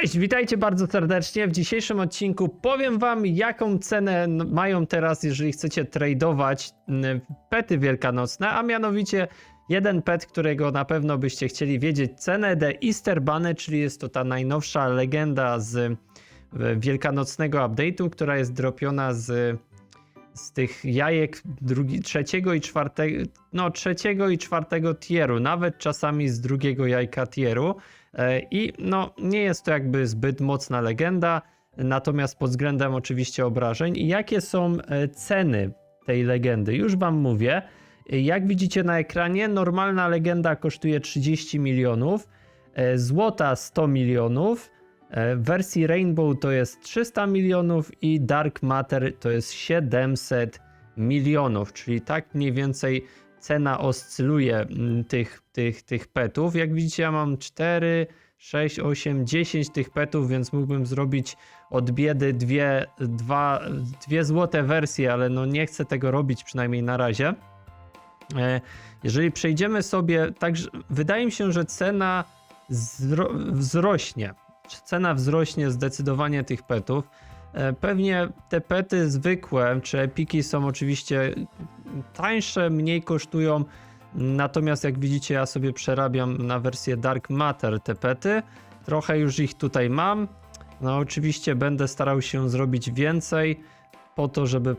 Cześć, witajcie bardzo serdecznie. W dzisiejszym odcinku powiem wam, jaką cenę mają teraz, jeżeli chcecie tradeować pety wielkanocne, a mianowicie jeden pet, którego na pewno byście chcieli wiedzieć cenę, The Easter Bunny, czyli jest to ta najnowsza legenda z wielkanocnego update'u, która jest dropiona z, z tych jajek drugi, trzeciego i czwartego, no trzeciego i czwartego tieru, nawet czasami z drugiego jajka tieru. E, I no, nie jest to jakby zbyt mocna legenda, natomiast pod względem oczywiście obrażeń. I jakie są e, ceny tej legendy? Już Wam mówię. E, Jak widzicie na ekranie, normalna legenda kosztuje 30 milionów, złota 100 milionów, w wersji Rainbow to jest 300 milionów i Dark Matter to jest 700 milionów, czyli tak mniej więcej cena oscyluje mm, tych, tych, tych petów. Jak widzicie, ja mam 4, 6, 8, 10 tych petów, więc mógłbym zrobić od biedy dwie, dwa, dwie złote wersje, ale no nie chcę tego robić przynajmniej na razie. E, Jeżeli przejdziemy sobie, także wydaje mi się, że cena zro, wzrośnie. Cena wzrośnie zdecydowanie tych petów. E, Pewnie te pety zwykłe czy epiki są oczywiście tańsze, mniej kosztują. Natomiast jak widzicie, ja sobie przerabiam na wersję Dark Matter te pety. Trochę już ich tutaj mam. No oczywiście będę starał się zrobić więcej po to, żeby...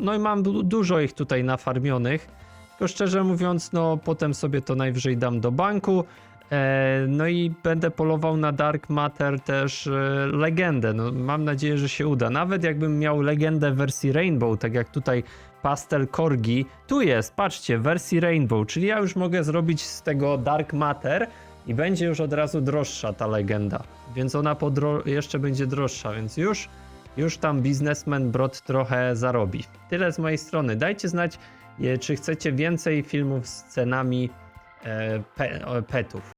No i mam du- dużo ich tutaj nafarmionych. Tylko szczerze mówiąc, no potem sobie to najwyżej dam do banku. E, no i będę polował na Dark Matter też e, legendę. No, mam nadzieję, że się uda. Nawet jakbym miał legendę w wersji Rainbow, tak jak tutaj Pastel Corgi, tu jest, patrzcie, w wersji Rainbow, czyli ja już mogę zrobić z tego Dark Matter i będzie już od razu droższa ta legenda. Więc ona jeszcze będzie droższa, więc już, już tam biznesmen Brod trochę zarobi. Tyle z mojej strony. Dajcie znać, e, czy chcecie więcej filmów z cenami pe- petów.